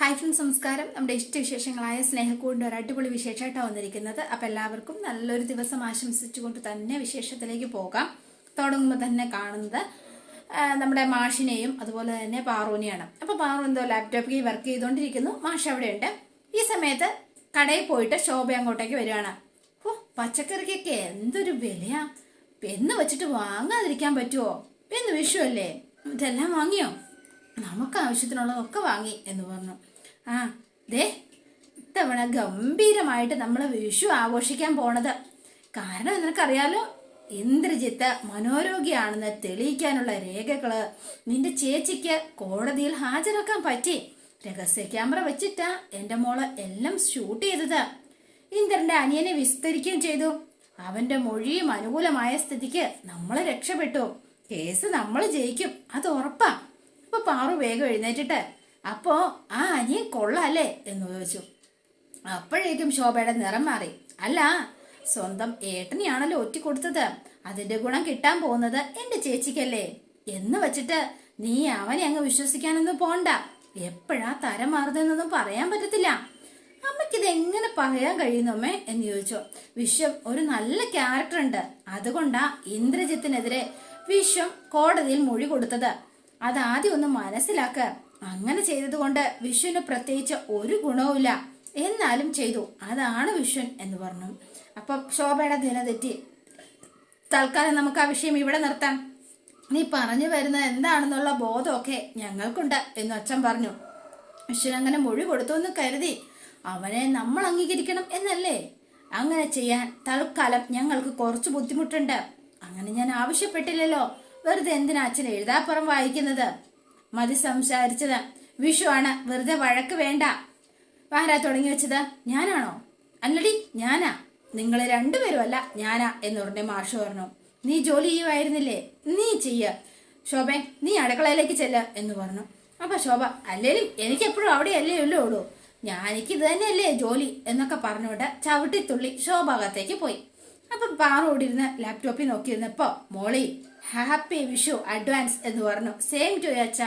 Hi friends നമസ്കാരം. നമ്മുടെ ഇഷ്ടവിശേഷങ്ങളായ സ്നേഹക്കൂടിന്റെ ഒരു അടിപൊളി വിശേഷമായിട്ടാണ് വന്നിരിക്കുന്നത്. അപ്പം എല്ലാവർക്കും നല്ലൊരു ദിവസം ആശംസിച്ചുകൊണ്ട് തന്നെ വിശേഷത്തിലേക്ക് പോകാം. തുടങ്ങുമ്പോൾ തന്നെ കാണുന്നത് നമ്മുടെ മാഷിനെയും അതുപോലെ തന്നെ പാറുവിനെയാണ്. അപ്പോൾ പാറു എന്തോ ലാപ്ടോപ്പിൽ വർക്ക് ചെയ്തുകൊണ്ടിരിക്കുന്നു. മാഷ് അവിടെയുണ്ട്. ഈ സമയത്ത് കടയിൽ പോയിട്ട് ശോഭ അങ്ങോട്ടേക്ക് വരികയാണ്. ഓ പച്ചക്കറിക്കൊക്കെ എന്തൊരു വിലയാ. എന്ന് വെച്ചിട്ട് വാങ്ങാതിരിക്കാൻ പറ്റുമോ എന്ന് വിഷുവല്ലേ? ഇതെല്ലാം വാങ്ങിയോ? നമുക്ക് ആവശ്യത്തിനുള്ളതൊക്കെ വാങ്ങി എന്ന് പറഞ്ഞു. ആ ദേ ഇത്തവണ ഗംഭീരമായിട്ട് നമ്മൾ വിഷു ആഘോഷിക്കാൻ പോണത്. കാരണം നിനക്കറിയാലോ ഇന്ദ്രജിത്ത് മനോരോഗിയാണെന്ന് തെളിയിക്കാനുള്ള രേഖകൾ നിന്റെ ചേച്ചിക്ക് കോടതിയിൽ ഹാജരാക്കാൻ പറ്റി. രഹസ്യ ക്യാമറ വെച്ചിട്ടാ എന്റെ മോൾ എല്ലാം ഷൂട്ട് ചെയ്തത്. ഇന്ദ്രന്റെ അനിയനെ വിസ്തരിക്കുകയും ചെയ്തു. അവന്റെ മൊഴിയും അനുകൂലമായ സ്ഥിതിക്ക് നമ്മളെ രക്ഷപ്പെട്ടു. കേസ് നമ്മൾ ജയിക്കും അത് ഉറപ്പാ. അപ്പൊ പാറു വേഗം എഴുന്നേറ്റിട്ട് അപ്പോ ആ അനിയൻ കൊള്ളാല്ലേ? എന്ന് ചോദിച്ചു. അപ്പോഴേക്കും ശോഭയുടെ നിറം മാറി. അല്ല സ്വന്തം ഏട്ടനെയാണല്ലോ ഒറ്റ കൊടുത്തത് അതിന്റെ ഗുണം കിട്ടാൻ പോകുന്നത് എന്റെ ചേച്ചിക്കല്ലേ. എന്ന് വെച്ചിട്ട് നീ അവനെ അങ്ങ് വിശ്വസിക്കാനൊന്നും പോണ്ട. എപ്പോഴാ തരം മാറുന്നതെന്നൊന്നും പറയാൻ പറ്റത്തില്ല. അമ്മയ്ക്കിത് എങ്ങനെ പറയാൻ കഴിയുന്നു അമ്മേ? എന്ന് ചോദിച്ചു. വിശ്വം ഒരു നല്ല ക്യാരക്ടർ ഉണ്ട് അതുകൊണ്ടാ ഇന്ദ്രജിത്തിനെതിരെ വിശ്വം കോടതിയിൽ മൊഴി കൊടുത്തത്. അതാദ്യം ഒന്ന് മനസ്സിലാക്ക. അങ്ങനെ ചെയ്തതുകൊണ്ട് വിശ്വന് പ്രത്യേകിച്ച് ഒരു ഗുണവുമില്ല. എന്നാലും ചെയ്തു. അതാണ് വിശ്വൻ എന്ന് പറഞ്ഞു. അപ്പൊ ശോഭയുടെ ദിന തെറ്റി. തൽക്കാലം നമുക്ക് ആ വിഷയം ഇവിടെ നിർത്താം. നീ പറഞ്ഞു വരുന്നത് എന്താണെന്നുള്ള ബോധമൊക്കെ ഞങ്ങൾക്കുണ്ട് എന്ന് അച്ഛൻ പറഞ്ഞു. വിശ്വൻ അങ്ങനെ മൊഴി കൊടുത്തു എന്ന് കരുതി. അവനെ നമ്മൾ അംഗീകരിക്കണം എന്നല്ലേ? അങ്ങനെ ചെയ്യാൻ തൽക്കാലം ഞങ്ങൾക്ക് കുറച്ച് ബുദ്ധിമുട്ടുണ്ട്. അങ്ങനെ ഞാൻ ആവശ്യപ്പെട്ടില്ലല്ലോ. വെറുതെ എന്തിനാ അച്ഛൻ എഴുതാപ്പുറം വായിക്കുന്നത്? മതി സംസാരിച്ചത്. വിഷു ആണ്. വെറുതെ വഴക്ക് വേണ്ട. ആരാ തുടങ്ങി വെച്ചത് ഞാനാണോ? അല്ലടി ഞാനാ. നിങ്ങൾ രണ്ടുപേരും അല്ല ഞാനാ എന്ന് പറഞ്ഞ മാഷു പറഞ്ഞു. നീ ജോലി ചെയ്യുമായിരുന്നില്ലേ നീ ചെയ്യ. ശോഭ നീ അടുക്കളയിലേക്ക് ചെല്ല എന്ന് പറഞ്ഞു. അപ്പൊ ശോഭ അല്ലേലും എനിക്ക് എപ്പോഴും അവിടെ അല്ലേ ഉള്ളൂ ഞാനിക്ക് ഇത് തന്നെയല്ലേ ജോലി എന്നൊക്കെ പറഞ്ഞുകൊണ്ട് ചവിട്ടിത്തുള്ളി ശോഭാഗത്തേക്ക് പോയി. അപ്പൊ പാറോടിരുന്ന് ലാപ്ടോപ്പിൽ നോക്കിയിരുന്നപ്പോ മോളി ഹാപ്പി വിഷു അഡ്വാൻസ് എന്ന് പറഞ്ഞു. സെയിം ടു അച്ഛ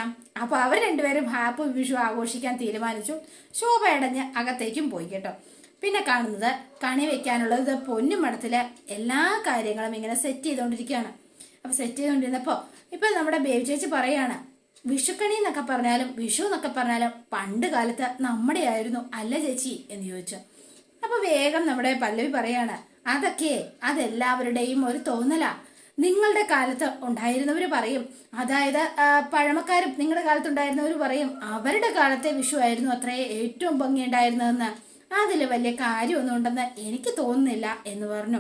അപ്പോൾ അവർ രണ്ടുപേരും ഹാപ്പി വിഷു ആഘോഷിക്കാൻ തീരുമാനിച്ചു. ശോഭ അടഞ്ഞ് അകത്തേക്കും പോയി കേട്ടോ. പിന്നെ കാണുന്നത് കണി വെക്കാനുള്ളത് പൊന്നും മടത്തിൽ എല്ലാ കാര്യങ്ങളും ഇങ്ങനെ സെറ്റ് ചെയ്തുകൊണ്ടിരിക്കുകയാണ് അപ്പോൾ സെറ്റ് ചെയ്തുകൊണ്ടിരുന്നപ്പോൾ ഇപ്പൊ നമ്മുടെ ബേബി ചേച്ചി പറയാണ് വിഷുക്കണി എന്നൊക്കെ പറഞ്ഞാലും വിഷു എന്നൊക്കെ പറഞ്ഞാലും പണ്ട് കാലത്ത് നമ്മുടെ ആയിരുന്നു അല്ല ചേച്ചി എന്ന് ചോദിച്ചു. അപ്പോൾ വേഗം നമ്മുടെ പല്ലവി പറയാണ് അതൊക്കെ അതെല്ലാവരുടെയും ഒരു തോന്നലാ. നിങ്ങളുടെ കാലത്ത് ഉണ്ടായിരുന്നവർ പറയും. അതായത് പഴമക്കാരും നിങ്ങളുടെ കാലത്ത് ഉണ്ടായിരുന്നവർ പറയും അവരുടെ കാലത്തെ വിഷു ആയിരുന്നു അത്രേ ഏറ്റവും ഭംഗിയുണ്ടായിരുന്നതെന്ന്. അതിൽ വലിയ കാര്യമൊന്നും ഉണ്ടെന്ന് എനിക്ക് തോന്നുന്നില്ല എന്ന് പറഞ്ഞു.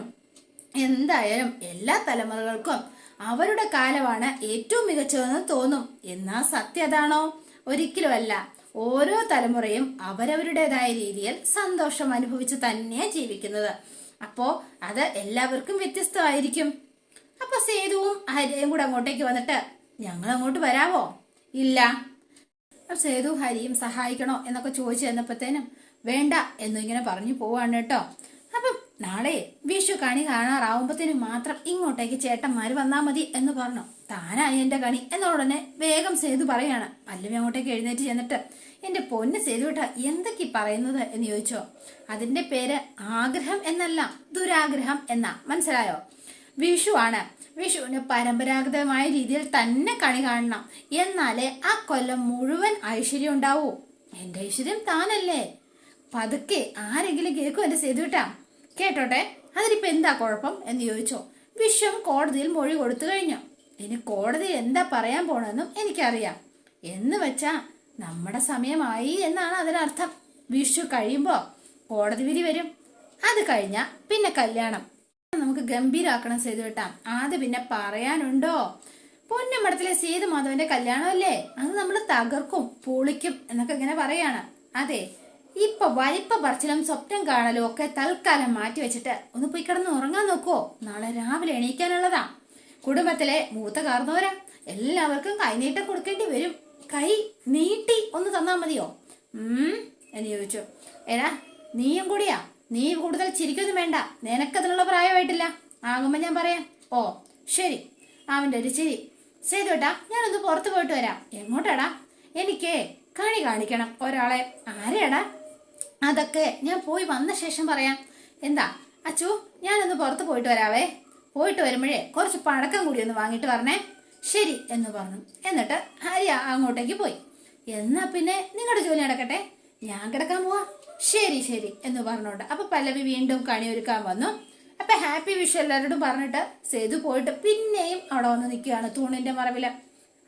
എന്തായാലും എല്ലാ തലമുറകൾക്കും അവരുടെ കാലമാണ് ഏറ്റവും മികച്ചതെന്ന് തോന്നും. എന്നാ സത്യതാണോ ഒരിക്കലുമല്ല. ഓരോ തലമുറയും അവരവരുടേതായ രീതിയിൽ സന്തോഷം അനുഭവിച്ച് തന്നെയാണ് ജീവിക്കുന്നത്. അപ്പോ അത് എല്ലാവർക്കും വ്യത്യസ്തമായിരിക്കും. അപ്പൊ സേതുവും ഹരിയും കൂടെ അങ്ങോട്ടേക്ക് വന്നിട്ട് ഞങ്ങൾ അങ്ങോട്ട് വരാവോ? ഇല്ല. സേതു ഹരിയും സഹായിക്കണോ എന്നൊക്കെ ചോദിച്ചു തന്നപ്പോഴത്തേനും വേണ്ട എന്നിങ്ങനെ പറഞ്ഞു പോവാണ് കേട്ടോ. അപ്പം നാളെ വിഷു കണി കാണാറാവുമ്പത്തേനും മാത്രം ഇങ്ങോട്ടേക്ക് ചേട്ടന്മാര് വന്നാ മതി എന്ന് പറഞ്ഞു. താനായി എന്റെ കണി എന്നോടനെ വേഗം സേതു പറയാണ്. പല്ലവി അങ്ങോട്ടേക്ക് എഴുന്നേറ്റ് ചെന്നിട്ട് എന്റെ പൊന്ന് സേതു കേട്ടാ എന്തൊക്കെ പറയുന്നത്? എന്ന് ചോദിച്ചോ. അതിന്റെ പേര് ആഗ്രഹം എന്നല്ല ദുരാഗ്രഹം എന്നാ. മനസ്സിലായോ? വിഷു ആണ് വിഷുവിന് പരമ്പരാഗതമായ രീതിയിൽ തന്നെ കണി കാണണം. എന്നാലേ ആ കൊല്ലം മുഴുവൻ ഐശ്വര്യം ഉണ്ടാവൂ. എന്റെ ഐശ്വര്യം താനല്ലേ? പതുക്കെ ആരെങ്കിലും കേൾക്കും എന്റെ സേതുട്ടാ കേട്ടോട്ടെ അതിനിപ്പോ എന്താ കുഴപ്പം എന്ന് ചോദിച്ചോ. വിശ്വം കോടതിയിൽ മൊഴി കൊടുത്തു കഴിഞ്ഞു. ഇനി കോടതി എന്താ പറയാൻ പോണെന്നും എനിക്കറിയാം. എന്ന് വെച്ചാ നമ്മുടെ സമയമായി എന്നാണ് അതിനർത്ഥം. വിഷു കഴിയുമ്പോൾ കോടതി വിധി വരും. അത് കഴിഞ്ഞ പിന്നെ കല്യാണം. നമുക്ക് ഗംഭീരാക്കണം സേതു കേട്ടാ അത് പിന്നെ പറയാനുണ്ടോ? പൊന്നമടത്തിലെ സേതു മാധവന്റെ കല്യാണമല്ലേ അത് നമ്മൾ തകർക്കും പൊളിക്കും എന്നൊക്കെ ഇങ്ങനെ പറയാണ്. അതെ ഇപ്പൊ വലിപ്പ പറച്ചിലും സ്വപ്നം കാണലും ഒക്കെ തൽക്കാലം മാറ്റി വെച്ചിട്ട് ഒന്ന് പോയി കിടന്ന് ഉറങ്ങാൻ നോക്കുവോ? നാളെ രാവിലെ എണീക്കാനുള്ളതാ. കുടുംബത്തിലെ മൂത്ത കാർന്നവരാ എല്ലാവർക്കും കൈനീട്ടം കൊടുക്കേണ്ടി വരും. കൈ നീട്ടി ഒന്ന് തന്നാ മതിയോ? ഉം എന്ന് ചോദിച്ചു. എടാ നീയും കൂടിയാ? നീ കൂടുതൽ ചിരിക്കൊന്നും വേണ്ട. നിനക്കതിനുള്ള പ്രായമായിട്ടില്ല. ആകുമ്പോൾ ഞാൻ പറയാം. ഓ ശരി. അവന്റെ ഒരു ചിരി. സേതുട്ടാ ഞാനൊന്ന് പുറത്ത് പോയിട്ട് വരാം. എങ്ങോട്ടാടാ? എനിക്ക് കണി കാണിക്കണം ഒരാളെ. ആരെയാടാ? അതൊക്കെ ഞാൻ പോയി വന്ന ശേഷം പറയാം. എന്താ? അച്ചു ഞാനൊന്ന് പുറത്ത് പോയിട്ട് വരാവേ. പോയിട്ട് വരുമ്പോഴേ കുറച്ച് പഴക്കം കൂടി ഒന്ന് വാങ്ങിയിട്ട് വരണേ. ശരി എന്ന് പറഞ്ഞു. എന്നിട്ട് ഹരി അങ്ങോട്ടേക്ക് പോയി. എന്നാ പിന്നെ നിങ്ങളുടെ ജോലി നടക്കട്ടെ. ഞാൻ കിടക്കാൻ പോവാ. ശരി ശരി എന്ന് പറഞ്ഞോണ്ട് അപ്പൊ പല്ലവി വീണ്ടും കണി ഒരുക്കാൻ വന്നു. അപ്പൊ ഹാപ്പി വിഷ് എല്ലാവരോടും പറഞ്ഞിട്ട് സേതു പോയിട്ട് പിന്നെയും അവിടെ വന്ന് നിൽക്കുകയാണ് തൂണിന്റെ മറവിൽ.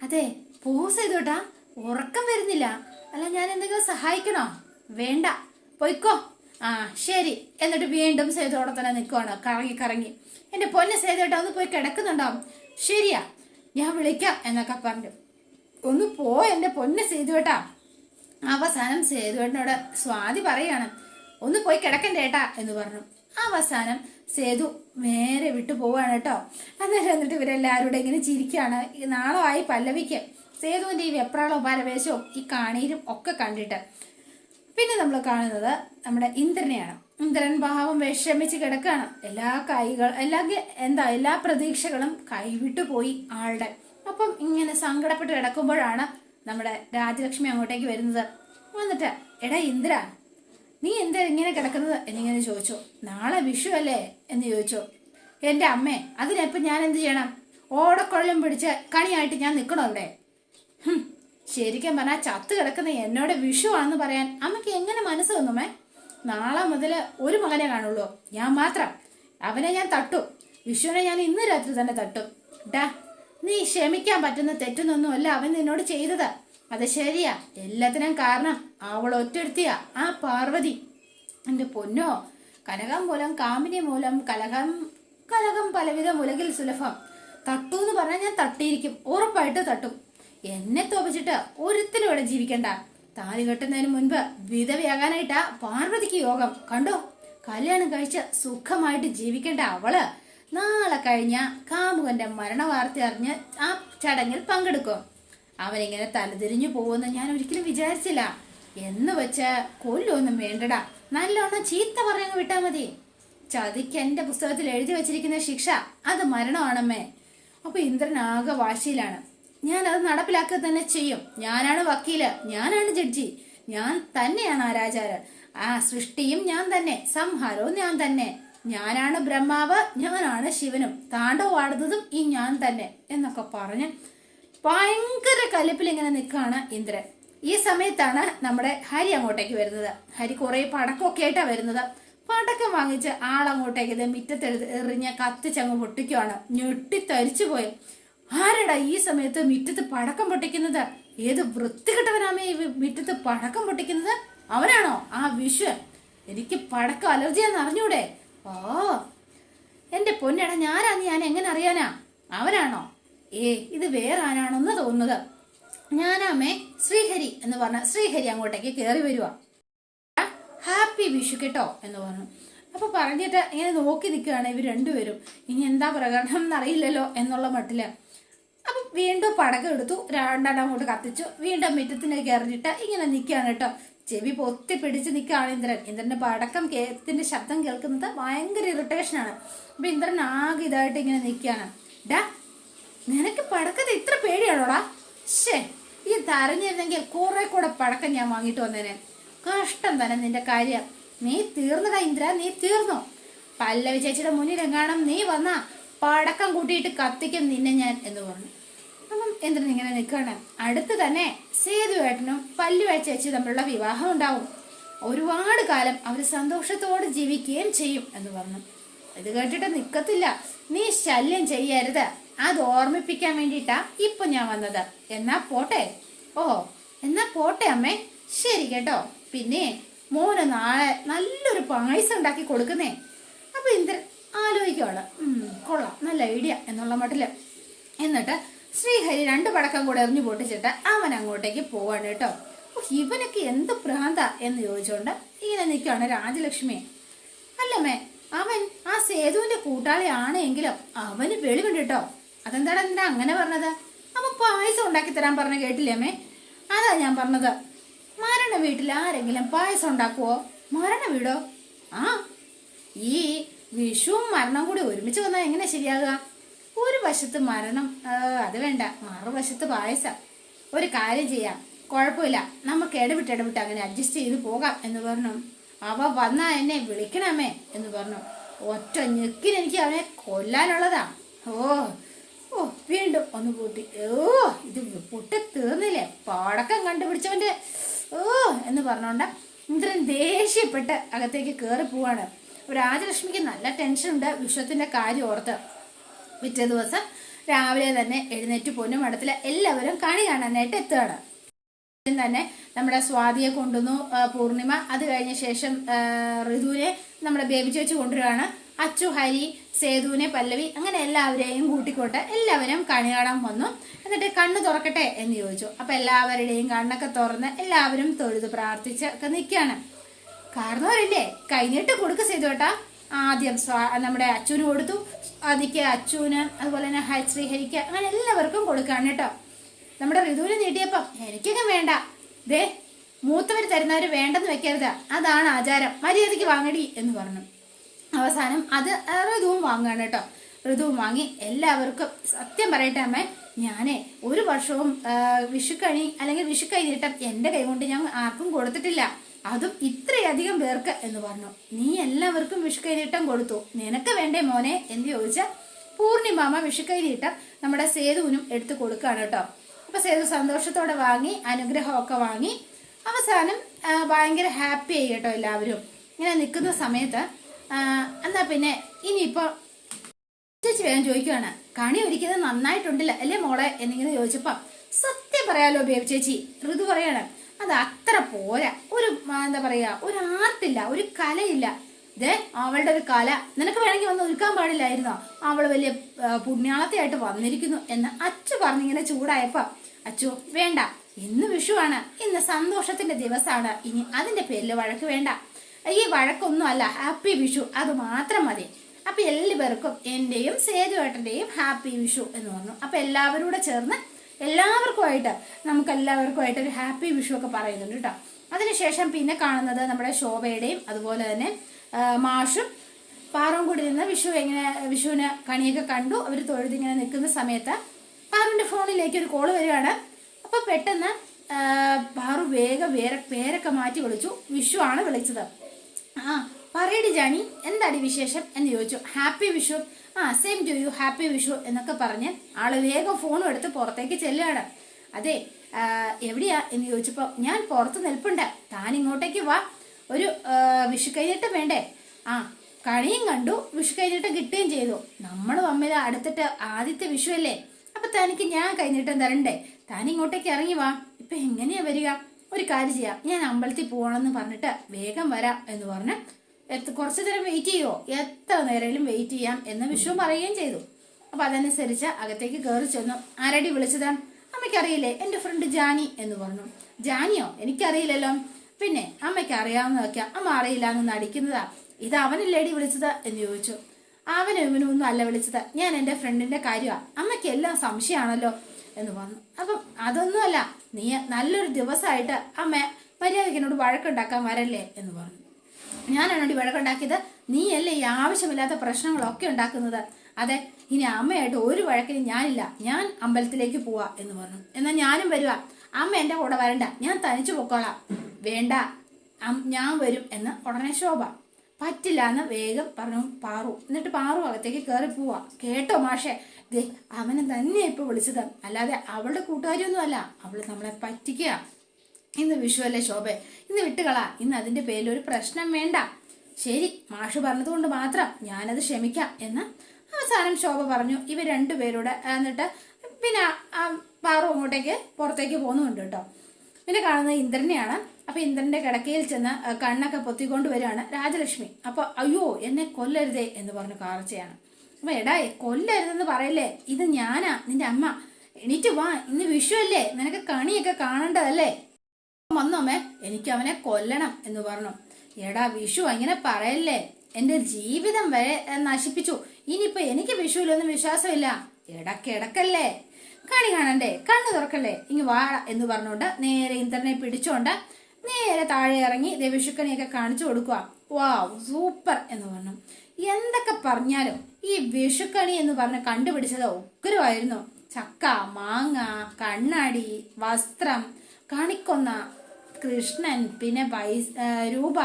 അതെ പോ സേതുട്ടാ ഉറക്കം വരുന്നില്ല. അല്ല ഞാൻ എന്തെങ്കിലും സഹായിക്കണോ? വേണ്ട. പൊയ്ക്കോ. ആ ശരി എന്നിട്ട് വീണ്ടും സേതുവിടെ തന്നെ നിൽക്കുവാണ് കറങ്ങി കറങ്ങി. എന്റെ പൊന്നെ സേതുട്ടാ ഒന്ന് പോയി കിടക്കുന്നുണ്ടോ? ശരിയാ ഞാൻ വിളിക്കാം എന്നൊക്കെ പറഞ്ഞു. ഒന്ന് പോ എന്റെ പൊന്നെ സേതുവേട്ടാ അവസാനം സേതുവേട്ടനോട് സ്വാതി പറയാണ് ഒന്ന് പോയി കിടക്കണ്ട ഏട്ടാ എന്ന് പറഞ്ഞു. അവസാനം സേതു നേരെ വിട്ടു പോവാണ് കേട്ടോ. അന്നേരം എന്നിട്ട് ഇവരെല്ലാവരുടെ ഇങ്ങനെ ചിരിക്കുകയാണ് നാളമായി പല്ലവിക്ക്. സേതുവിന്റെ ഈ വെപ്രാളവും പരവേശവും ഈ കാണീരും ഒക്കെ കണ്ടിട്ട്. പിന്നെ നമ്മൾ കാണുന്നത് നമ്മുടെ ഇന്ദ്രനെയാണ്. ഇന്ദ്രൻ ഭാവം വിഷമിച്ച് കിടക്കുകയാണ് എല്ലാ കൈകൾ എല്ലാ എന്താ എല്ലാ പ്രതീക്ഷകളും കൈവിട്ടു പോയി ആളുടെ. അപ്പം ഇങ്ങനെ സങ്കടപ്പെട്ട് കിടക്കുമ്പോഴാണ് നമ്മുടെ രാജലക്ഷ്മി അങ്ങോട്ടേക്ക് വരുന്നത്. വന്നിട്ട് എടാ ഇന്ദ്ര നീ എന്താ ഇങ്ങനെ കിടക്കുന്നത്? എന്നിങ്ങനെ ചോദിച്ചു. നാളെ വിഷു അല്ലേ? എന്ന് ചോദിച്ചു. എന്റെ അമ്മേ അതിനെപ്പം ഞാൻ എന്ത് ചെയ്യണം? ഓടക്കൊള്ളം പിടിച്ച് കണിയായിട്ട് ഞാൻ നിൽക്കണോ അവിടെ ശരിക്കും പറഞ്ഞാൽ ചത്ത് കിടക്കുന്ന എന്നോട് വിഷു ആണെന്ന് പറയാൻ അമ്മയ്ക്ക് എങ്ങനെ മനസ്സ് തന്നുമേ നാളെ മുതൽ ഒരു മകനെ കാണുള്ളൂ. ഞാൻ മാത്രം. അവനെ ഞാൻ തട്ടു. വിഷുവിനെ ഞാൻ ഇന്ന് രാത്രി തന്നെ തട്ടു. ഡാ നീ ക്ഷമിക്കാൻ പറ്റുന്ന തെറ്റൊന്നൊന്നുമല്ല അവൻ നിന്നോട് ചെയ്തത്. അത് ശരിയാ. എല്ലാത്തിനും കാരണം അവൾ ഒറ്റെടുത്തിയ ആ പാർവതി. എന്റെ പൊന്നോ. കനകം മൂലം കാമിനി മൂലം കലകം കലകം പലവിധ മുലകിൽ സുലഭം. തട്ടു എന്ന് പറഞ്ഞാൽ ഞാൻ തട്ടിയിരിക്കും. ഉറപ്പായിട്ട് തട്ടും. എന്നെ തോപ്പിച്ചിട്ട് ഒരുത്തിനും ഇവിടെ ജീവിക്കണ്ട. താലി കെട്ടുന്നതിന് മുൻപ് വിധവയാകാനായിട്ടാ പാർവതിക്ക് യോഗം. കണ്ടോ? കല്യാണം കഴിച്ച് സുഖമായിട്ട് ജീവിക്കേണ്ട അവൾ. നാളെ കഴിഞ്ഞ കാമുകന്റെ മരണ വാർത്ത അറിഞ്ഞ് ആ ചടങ്ങിൽ പങ്കെടുക്കും. അവനിങ്ങനെ തലതിരിഞ്ഞു പോകുമെന്ന് ഞാൻ ഒരിക്കലും വിചാരിച്ചില്ല. എന്ന് വെച്ച് കൊല്ലൊന്നും വേണ്ടടാ. നല്ലോണം ചീത്ത പറഞ്ഞു വിട്ടാ മതി. ചതിക്ക് എന്റെ പുസ്തകത്തിൽ എഴുതി വെച്ചിരിക്കുന്ന ശിക്ഷ അത് മരണമാണമ്മേ അപ്പൊ ഇന്ദ്രൻ ആകെ വാശിയിലാണ്. ഞാൻ അത് നടപ്പിലാക്കുക തന്നെ ചെയ്യും. ഞാനാണ് വക്കീൽ. ഞാനാണ് ജഡ്ജി. ഞാൻ തന്നെയാണ് ആരാചാരൻ. ആ സൃഷ്ടിയും ഞാൻ തന്നെ. സംഹാരവും ഞാൻ തന്നെ. ഞാനാണ് ബ്രഹ്മാവ് ഞാനാണ് ശിവനും. താണ്ഡവാടുന്നതും ഈ ഞാൻ തന്നെ എന്നൊക്കെ പറഞ്ഞ് ഭയങ്കര കലിപ്പിൽ ഇങ്ങനെ നിൽക്കുകയാണ് ഇന്ദ്രൻ. ഈ സമയത്താണ് നമ്മുടെ ഹരി അങ്ങോട്ടേക്ക് വരുന്നത്. ഹരി കുറേ പടക്കമൊക്കെ ആയിട്ടാ വരുന്നത്. പടക്കം വാങ്ങിച്ച് ആളങ്ങോട്ടേക്ക് ഇത് മുറ്റത്തെഴുത് എറിഞ്ഞ കത്തിച്ചങ്ങ് പൊട്ടിക്കുവാണ്. ഞെട്ടി തരിച്ചു പോയി. ആരടാ ഈ സമയത്ത് മിറ്റത്ത് പടക്കം പൊട്ടിക്കുന്നത്? ഏത് വൃത്തികെട്ടവനാമേ മിറ്റത്ത് പടക്കം പൊട്ടിക്കുന്നത്? അവനാണോ? ആ വിശ്വൻ. എനിക്ക് പടക്കം അലർജിയാന്ന് അറിഞ്ഞൂടെ? ഓ എന്റെ പൊന്നട ഞാനാന്ന് ഞാൻ എങ്ങനെ അറിയാനാ? അവനാണോ? ഏ ഇത് വേറെ ആരാണെന്ന് തോന്നുന്നത്. ഞാനാമേ ശ്രീഹരി എന്ന് പറഞ്ഞ ശ്രീഹരി അങ്ങോട്ടേക്ക് കയറി വരുവാ. ഹാപ്പി വിഷു കേട്ടോ എന്ന് പറഞ്ഞു. അപ്പൊ പറഞ്ഞിട്ട് ഇങ്ങനെ നോക്കി നിൽക്കുകയാണ് ഇവർ രണ്ടുപേരും. ഇനി എന്താ പ്രകടനം എന്നറിയില്ലല്ലോ എന്നുള്ള മട്ടിൽ. അപ്പൊ വീണ്ടും പടക്കം എടുത്തു. രണ്ടെണ്ണം അങ്ങോട്ട് കത്തിച്ചു. വീണ്ടും മുറ്റത്തിലേക്ക് എറിഞ്ഞിട്ട് ഇങ്ങനെ നിൽക്കുകയാണ് കേട്ടോ. ചെവി പൊത്തി പിടിച്ച് നിൽക്കുകയാണ് ഇന്ദ്രൻ. ഇന്ദ്രന്റെ പടക്കം കേത്തിന്റെ ശബ്ദം കേൾക്കുന്നത് ഭയങ്കര ഇറിറ്റേഷനാണ് അപ്പൊ ഇന്ദ്രൻ ആകെ ഇതായിട്ട് ഇങ്ങനെ നിൽക്കുകയാണ്. ഡാ നിനക്ക് പടക്കത്തെ ഇത്ര പേടിയാണോടാ? ശേ ഈ തരഞ്ഞിരുന്നെങ്കിൽ കുറെ കൂടെ പടക്കം ഞാൻ വാങ്ങിട്ട് വന്നേനെ. കഷ്ടം തന്നെ നിന്റെ കാര്യം. നീ തീർന്നടാ ഇന്ദ്ര നീ തീർന്നു? പല്ലവി ചേച്ചിയുടെ മുന്നിൽ എങ്ങാണം നീ വന്ന പടക്കം കൂട്ടിയിട്ട് കത്തിക്കും നിന്നെ ഞാൻ എന്ന് പറഞ്ഞു. ഇന്ദ്രൻ ഇങ്ങനെ നിൽക്കുകയാണ്. അടുത്ത് തന്നെ സേതുവേട്ടനും പല്ലുവേട്ട ചേച്ചി തമ്മിലുള്ള വിവാഹം ഉണ്ടാവും. ഒരുപാട് കാലം അവർ സന്തോഷത്തോടെ ജീവിക്കുകയും ചെയ്യും എന്ന് പറഞ്ഞു. ഇത് കേട്ടിട്ട് നിൽക്കത്തില്ല നീ ശല്യം ചെയ്യരുത്. അത് ഓർമ്മിപ്പിക്കാൻ വേണ്ടിയിട്ടാ ഇപ്പൊ ഞാൻ വന്നത്. എന്നാ പോട്ടെ. ഓ എന്നാ പോട്ടെ അമ്മേ. ശരി കേട്ടോ. പിന്നെ മോന് നാളെ നല്ലൊരു പായസം ഉണ്ടാക്കി കൊടുക്കുന്നേ. അപ്പൊ ഇന്ദ്രൻ ആലോചിക്കുവാണ്. കൊള്ളാം. നല്ല ഐഡിയ എന്നുള്ള മട്ടിൽ. എന്നിട്ട് ശ്രീഹരി രണ്ട് പടക്കം കൂടെ എറിഞ്ഞു പൊട്ടിച്ചിട്ട് അവൻ അങ്ങോട്ടേക്ക് പോവാണ് കേട്ടോ. ഇവനൊക്കെ എന്ത് ഭ്രാന്ത എന്ന് ചോദിച്ചോണ്ട് ഇങ്ങനെ നിൽക്കുകയാണ് രാജലക്ഷ്മിയെ അല്ലമ്മേ അവൻ ആ സേതുവിന്റെ കൂട്ടാളിയാണ് എങ്കിലും അവന് വെളിവുണ്ട് കേട്ടോ. അതെന്താണ് എന്താ അങ്ങനെ പറഞ്ഞത്? അവൻ പായസം ഉണ്ടാക്കി തരാൻ പറഞ്ഞ കേട്ടില്ലേ അമ്മേ? അതാ ഞാൻ പറഞ്ഞത്. മരണ വീട്ടിൽ ആരെങ്കിലും പായസം ഉണ്ടാക്കുവോ? മരണ വീടോ? ആ ഈ വിഷുവും മരണം കൂടി ഒരുമിച്ച് വന്നാൽ എങ്ങനെ ശരിയാകുക? ഒരു വശത്ത് മരണം അത് വേണ്ട. മറുവശത്ത് പായസം. ഒരു കാര്യം ചെയ്യാം. കുഴപ്പമില്ല. നമുക്ക് ഇടവിട്ട് ഇടവിട്ട് അങ്ങനെ അഡ്ജസ്റ്റ് ചെയ്ത് പോകാം എന്ന് പറഞ്ഞു. അവ വന്നാ എന്നെ വിളിക്കണമേ എന്ന് പറഞ്ഞു. ഒറ്റ ഞെക്കിന് എനിക്ക് അവനെ കൊല്ലാനുള്ളതാ. ഓ ഓ വീണ്ടും ഒന്ന് പൂട്ടി. ഓ ഇത് പൊട്ടി തീർന്നില്ലേ? പാടക്കം കണ്ടുപിടിച്ചവന്റെ ഓ എന്ന് പറഞ്ഞോണ്ട ഇന്ദ്രൻ ദേഷ്യപ്പെട്ട് അകത്തേക്ക് കയറി പോവാണ്. രാജലക്ഷ്മിക്ക് നല്ല ടെൻഷൻ ഉണ്ട് വിശ്വത്തിന്റെ കാര്യം ഓർത്ത്. പിറ്റേ ദിവസം രാവിലെ തന്നെ എഴുന്നേറ്റ് പൊന്നും മഠത്തിൽ എല്ലാവരും കണി കാണാനായിട്ട് എത്തുകയാണ്. തന്നെ നമ്മുടെ സ്വാതിയെ കൊണ്ടുവന്നു പൂർണിമ. അത് കഴിഞ്ഞ ശേഷം ഋതുവിനെ നമ്മുടെ ബേബി ചേച്ചി കൊണ്ടുവരികയാണ്. അച്ചു ഹരി സേതുവിനെ പല്ലവി അങ്ങനെ എല്ലാവരെയും കൂട്ടിക്കൊണ്ട് എല്ലാവരും കണി കാണാൻ വന്നു. എന്നിട്ട് കണ്ണ് തുറക്കട്ടെ എന്ന് ചോദിച്ചു. അപ്പൊ എല്ലാവരുടെയും കണ്ണൊക്കെ തുറന്ന് എല്ലാവരും തൊഴുത് പ്രാർത്ഥിച്ച് ഒക്കെ നിൽക്കുകയാണ്. കാരണവരില്ലേ കൈനീട്ട് കൊടുക്ക സേതു കേട്ടാ ആദ്യം സ്വാ- നമ്മുടെ അച്ചുവിന് കൊടുത്തു. അതിക്ക് അച്ചുവിന് അതുപോലെ തന്നെ ശ്രീഹരിക്ക് അങ്ങനെ എല്ലാവർക്കും കൊടുക്കാണ് കേട്ടോ. നമ്മുടെ ഋതുവിന് നീട്ടിയപ്പം എനിക്കൊക്കെ വേണ്ട. ദേ മൂത്തവർ തരുന്നവർ വേണ്ടെന്ന് വെക്കരുത്. അതാണ് ആചാരം. മര്യാദയ്ക്ക് വാങ്ങടി എന്ന് പറഞ്ഞു. അവസാനം അത് ഋതുവും വാങ്ങുകയാണ് കേട്ടോ. ഋതുവും വാങ്ങി എല്ലാവർക്കും സത്യം പറയട്ടെ അമ്മേ ഞാനേ ഒരു വർഷവും വിഷുക്കണി അല്ലെങ്കിൽ വിഷുക്കൈ നീട്ടം എന്റെ കൈ കൊണ്ട് ഞാൻ ആർക്കും കൊടുത്തിട്ടില്ല. അതും ഇത്രയധികം പേർക്ക് എന്ന് പറഞ്ഞു. നീ എല്ലാവർക്കും വിഷുക്കൈനീട്ടം കൊടുത്തു. നിനക്ക് വേണ്ടേ മോനെ? എന്ന് ചോദിച്ച പൂർണിമാമ വിഷുക്കൈനീട്ടം നമ്മുടെ സേതുവിനും എടുത്തു കൊടുക്കുകയാണ് കേട്ടോ. അപ്പൊ സേതു സന്തോഷത്തോടെ വാങ്ങി അനുഗ്രഹമൊക്കെ വാങ്ങി. അവസാനം ഭയങ്കര ഹാപ്പി ആയി കേട്ടോ എല്ലാവരും. ഇങ്ങനെ നിൽക്കുന്ന സമയത്ത് എന്നാ പിന്നെ ഇനിയിപ്പോ ചേച്ചി വേഗം ചോദിക്കുകയാണ് കണി ഒരിക്കലും നന്നായിട്ടുണ്ടല്ല അല്ലേ മോളെ? എന്നിങ്ങനെ ചോദിച്ചപ്പോ സത്യം പറയാലോ ബേബ് ചേച്ചി ഋതു പറയാണ്. അത് അത്ര പോരാ. ഒരു എന്താ പറയാ ഒരു ആർട്ടില്ല ഒരു കലയില്ല. ദേ അവളുടെ ഒരു കല. നിനക്ക് വേണമെങ്കിൽ വന്ന് ഒരുക്കാൻ പാടില്ലായിരുന്നോ? അവൾ വലിയ പുണ്യാളത്തെയായിട്ട് വന്നിരിക്കുന്നു എന്ന് അച്ചു പറഞ്ഞിങ്ങനെ ചൂടായപ്പോ അച്ചു വേണ്ട. ഇന്ന് വിഷുവാണ്. ഇന്ന് സന്തോഷത്തിന്റെ ദിവസമാണ് ഇനി അതിന്റെ പേരിൽ വഴക്ക് വേണ്ട. ഈ വഴക്കൊന്നും അല്ല ഹാപ്പി വിഷു. അത് മാത്രം മതി. അപ്പൊ എല്ലാവർക്കും എന്റെയും സേതുവേട്ടന്റെയും ഹാപ്പി വിഷു എന്ന് പറഞ്ഞു. അപ്പൊ എല്ലാവരും കൂടെ ചേർന്ന് എല്ലാവർക്കുമായിട്ട് നമുക്ക് എല്ലാവർക്കുമായിട്ട് ഒരു ഹാപ്പി വിഷു ഒക്കെ പറയുന്നുണ്ട് കേട്ടോ. അതിനുശേഷം പിന്നെ കാണുന്നത് നമ്മുടെ ശോഭയുടെയും അതുപോലെ തന്നെ മാഷും പാറും കൂടി നിന്ന് വിഷു എങ്ങനെ വിഷുവിന് കണിയൊക്കെ കണ്ടു. അവർ തൊഴുതിങ്ങനെ നിൽക്കുന്ന സമയത്ത് പാറുവിന്റെ ഫോണിലേക്ക് ഒരു കോൾ വരികയാണ്. അപ്പോൾ പെട്ടെന്ന് പാറു വേഗം വേറെ പേരൊക്കെ മാറ്റി വിളിച്ചു. വിഷു ആണ് വിളിച്ചത്. ആ പറയടി ജാനി എന്താടി വിശേഷം? എന്ന് ചോദിച്ചു. ഹാപ്പി വിഷു. ആ same to you happy Vishu എന്നൊക്കെ പറഞ്ഞ് ആൾ വേഗം ഫോണും എടുത്ത് പുറത്തേക്ക് ചെല്ലുകയാണ്. അതെ എവിടെയാ? എന്ന് ചോദിച്ചപ്പോ ഞാൻ പുറത്ത് നിൽപ്പുണ്ട്. താൻ ഇങ്ങോട്ടേക്ക് വാ. ഒരു വിഷു കഴിഞ്ഞിട്ട് വേണ്ടേ? ആ കണിയും കണ്ടു. വിഷു കഴിഞ്ഞിട്ട് കിട്ടുകയും ചെയ്തു. നമ്മൾ തമ്മിൽ അടുത്തിട്ട് ആദ്യത്തെ വിഷു അല്ലേ? അപ്പൊ തനിക്ക് ഞാൻ കഴിഞ്ഞിട്ട് തരണ്ടേ താൻ ഇങ്ങോട്ടേക്ക് ഇറങ്ങി വാ. ഇപ്പൊ എങ്ങനെയാ വരിക? ഒരു കാര്യം ചെയ്യാം. ഞാൻ അമ്പലത്തിൽ പോകണമെന്ന് പറഞ്ഞിട്ട് വേഗം വരാം എന്ന് പറഞ്ഞ് കുറച്ചു നേരം വെയിറ്റ് ചെയ്യുമോ എത്ര നേരം വെയിറ്റ് ചെയ്യാം എന്ന് വിഷു പറയുകയും ചെയ്തു. അപ്പൊ അതനുസരിച്ച് അകത്തേക്ക് കയറി ചെന്നു. ആരടി വിളിച്ചതാണ് അമ്മയ്ക്കറിയില്ലേ എന്റെ ഫ്രണ്ട് ജാനി എന്ന് പറഞ്ഞു. ജാനിയോ? എനിക്കറിയില്ലല്ലോ. പിന്നെ അമ്മയ്ക്ക് അറിയാവുന്നതൊക്കെ അമ്മ അറിയില്ല എന്ന് നടിക്കുന്നതാ. ഇത് അവനല്ലേടി വിളിച്ചത് എന്ന് ചോദിച്ചു. അവനും ഇവനും ഒന്നും അല്ല വിളിച്ചത്. ഞാൻ എന്റെ ഫ്രണ്ടിന്റെ കാര്യമാണ് അമ്മയ്ക്ക് എല്ലാം സംശയമാണല്ലോ എന്ന് പറഞ്ഞു. അപ്പം അതൊന്നുമല്ല നീ നല്ലൊരു ദിവസമായിട്ട് അമ്മ മര്യാദയ്ക്ക് വഴക്കുണ്ടാക്കാൻ വരല്ലേ എന്ന് പറഞ്ഞു. ഞാനാണോടി വഴക്കുണ്ടാക്കിയത് നീയല്ലേ ഈ ആവശ്യമില്ലാത്ത പ്രശ്നങ്ങളൊക്കെ ഉണ്ടാക്കുന്നത്? അതെ ഇനി അമ്മയായിട്ട് ഒരു വഴക്കിന് ഞാനില്ല. ഞാൻ അമ്പലത്തിലേക്ക് പോവാ എന്ന് പറഞ്ഞു. എന്നാൽ ഞാനും വരുക അമ്മ എന്റെ കൂടെ വരണ്ട. ഞാൻ തനിച്ചു പൊക്കോളാം. വേണ്ട. ഞാൻ വരും എന്ന് ഉടനെ ശോഭ. പറ്റില്ല എന്ന് വേഗം പറഞ്ഞു പാറു. എന്നിട്ട് പാറു അകത്തേക്ക് കയറി പോവാ. കേട്ടോ മാഷെ. ദേ അവനെ തന്നെ ഇപ്പൊ വിളിച്ചത്. അല്ലാതെ അവളുടെ കൂട്ടുകാരിയൊന്നും അല്ല അവൾ നമ്മളെ പറ്റിക്കുക ഇന്ന് വിഷുവല്ലേ ശോഭ? ഇന്ന് വിട്ടുകളാ. ഇന്ന് അതിന്റെ പേരിൽ ഒരു പ്രശ്നം വേണ്ട. ശരി മാഷ് പറഞ്ഞതുകൊണ്ട് മാത്രം ഞാനത് ക്ഷമിക്കാം എന്ന് അവസാനം ശോഭ പറഞ്ഞു. ഇവർ രണ്ടുപേരോട് എന്നിട്ട് പിന്നെ ആ പാറു അങ്ങോട്ടേക്ക് പുറത്തേക്ക് പോകുന്നുണ്ട് കേട്ടോ. പിന്നെ കാണുന്നത് ഇന്ദ്രനെയാണ്. അപ്പൊ ഇന്ദ്രന്റെ കിടക്കയിൽ ചെന്ന് കണ്ണൊക്കെ പൊത്തിക്കൊണ്ട് വരികയാണ് രാജലക്ഷ്മി. അപ്പൊ അയ്യോ എന്നെ കൊല്ലരുതേ എന്ന് പറഞ്ഞു കാർച്ചയാണ്. അപ്പൊ എടാ കൊല്ലരുതെന്ന് പറയല്ലേ? ഇത് ഞാനാ നിന്റെ അമ്മ. എണീറ്റ് വാ ഇന്ന് വിഷു അല്ലേ നിനക്ക് കണിയൊക്കെ കാണേണ്ടതല്ലേ? വന്നോമേ എനിക്ക് അവനെ കൊല്ലണം എന്ന് പറഞ്ഞു. എടാ വിഷു അങ്ങനെ പറയല്ലേ? എന്റെ ജീവിതം വരെ നശിപ്പിച്ചു. ഇനിയിപ്പൊ എനിക്ക് വിഷുവിലൊന്നും വിശ്വാസമില്ല. ഇടക്കിടക്കല്ലേ കണി കാണണ്ടേ? കണ്ണു തുറക്കല്ലേ? ഇങ്ങ് വാ എന്ന് പറഞ്ഞുകൊണ്ട് നേരെ ഇന്ദ്രനെ പിടിച്ചോണ്ട് നേരെ താഴെ ഇറങ്ങി ദേ വിഷുക്കണിയൊക്കെ കാണിച്ചു കൊടുക്കുക വാവ് സൂപ്പർ എന്ന് പറഞ്ഞു. എന്തൊക്കെ പറഞ്ഞാലും ഈ വിഷുക്കണി എന്ന് പറഞ്ഞ് കണ്ടുപിടിച്ചത് ഉഗ്രമായിരുന്നു. ചക്ക മാങ്ങ കണ്ണാടി വസ്ത്രം കാണിക്കൊന്ന കൃഷ്ണൻ പിന്നെ വൈസ് രൂപ.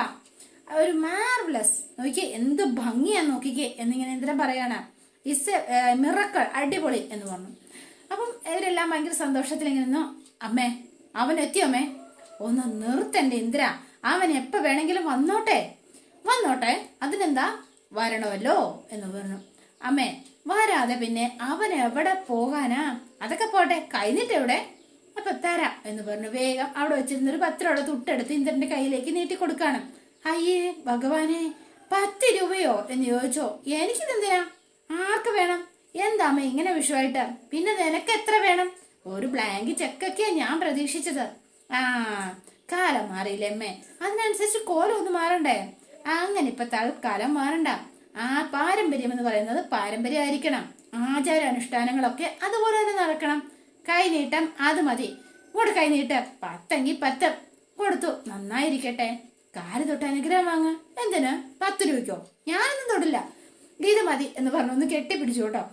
ഒരു മാർവലസ് നോക്കിയേ എന്ത് ഭംഗിയാ നോക്കിക്കേ എന്നിങ്ങനെ എന്തിനാ പറയാണ്? ഇസ് മിറക്കൾ അടിപൊളി എന്ന് പറഞ്ഞു. അപ്പം ഇവരെല്ലാം ഭയങ്കര സന്തോഷത്തിൽ ഇങ്ങനെ നിന്നു. അമ്മേ അവൻ എത്തിയോ അമ്മേ? ഒന്ന് നിർത്തണ്ടേ ഇന്ദ്ര അവൻ എപ്പോ വേണമെങ്കിലും വന്നോട്ടെ. വന്നോട്ടെ അതിനെന്താ? വരണമല്ലോ എന്ന് പറഞ്ഞു. അമ്മേ വരാതെ പിന്നെ അവൻ എവിടെ പോകാനാ? അതൊക്കെ പോട്ടെ കഴിഞ്ഞിട്ട് എവിടെ അപ്പൊ തരാം എന്ന് പറഞ്ഞു. വേഗം അവിടെ വെച്ചിരുന്ന ഒരു പത്ത് രൂപയുടെ തുട്ടെടുത്ത് ഇന്ദ്രന്റെ കയ്യിലേക്ക് നീട്ടി കൊടുക്കാണ്. അയ്യേ ഭഗവാനെ പത്ത് രൂപയോ എന്ന് ചോദിച്ചോ? എനിക്കിതെന്തിനാ? ആർക്ക് വേണം? എന്താമ്മ ഇങ്ങനെ വിഷുവായിട്ട്? പിന്നെ നിനക്ക് എത്ര വേണം? ഒരു ബ്ലാങ്ക് ചെക്കൊക്കെയാ ഞാൻ പ്രതീക്ഷിച്ചത്. ആ കാലം മാറിയില്ലേ അതിനനുസരിച്ച് കോലം ഒന്ന് മാറണ്ടേ? അങ്ങനെ ഇപ്പൊ തൽക്കാലം മാറണ്ട. ആ പാരമ്പര്യം എന്ന് പറയുന്നത് പാരമ്പര്യമായിരിക്കണം. ആചാര അനുഷ്ഠാനങ്ങളൊക്കെ അതുപോലെ തന്നെ നടക്കണം. കൈനീട്ടം അത് മതി. ഇങ്ങോട്ട് കൈനീട്ട് പത്തെങ്കി പത്ത്. കൊടുത്തു. നന്നായിരിക്കട്ടെ. കാൽ തൊട്ട് അനുഗ്രഹം വാങ്ങ. എന്തിന്? പത്ത് രൂപയ്ക്കോ? ഞാനൊന്നും തൊടില്ല. ഇത് മതി എന്ന് പറഞ്ഞു. ഒന്ന് കെട്ടിപ്പിടിച്ചു കേട്ടോ.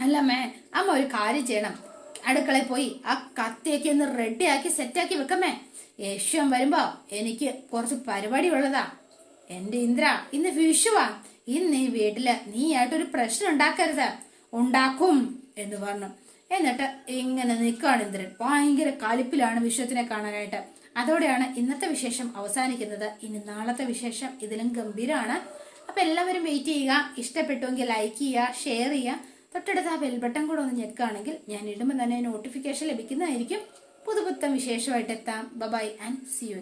അല്ലമ്മേ അമ്മ ഒരു കാര്യം ചെയ്യണം. അടുക്കളയിൽ പോയി ആ കത്തിയൊക്കെ ഒന്ന് റെഡിയാക്കി സെറ്റാക്കി വെക്കമ്മേ. യേശുവൻ വരുമ്പോ എനിക്ക് കുറച്ച് പരിപാടി ഉള്ളതാ എന്റെ ഇന്ദ്ര ഇന്ന് വിഷുവാ. ഇന്ന് ഈ വീട്ടിൽ നീയായിട്ടൊരു പ്രശ്നം ഉണ്ടാക്കരുത്. ഉണ്ടാക്കും എന്ന് പറഞ്ഞു. എന്നിട്ട് ഇങ്ങനെ നിൽക്കുകയാണ് ഇന്ദ്രൻ. ഭയങ്കര കലിപ്പിലാണ് വിശ്വത്തിനെ കാണാനായിട്ട്. അതോടെയാണ് ഇന്നത്തെ വിശേഷം അവസാനിക്കുന്നത്. ഇനി നാളത്തെ വിശേഷം ഇതിലും ഗംഭീരമാണ് അപ്പൊ എല്ലാവരും വെയിറ്റ് ചെയ്യുക. ഇഷ്ടപ്പെട്ടുവെങ്കിൽ ലൈക്ക് ചെയ്യുക ഷെയർ ചെയ്യുക. തൊട്ടടുത്ത് ആ ബെൽബട്ടൺ കൂടെ ഒന്ന് ഞെക്കുകയാണെങ്കിൽ ഞാൻ ഇടുമ്പോൾ തന്നെ നോട്ടിഫിക്കേഷൻ ലഭിക്കുന്നതായിരിക്കും. പുതുപുത്തം വിശേഷമായിട്ട് എത്താം. Bye-bye and C U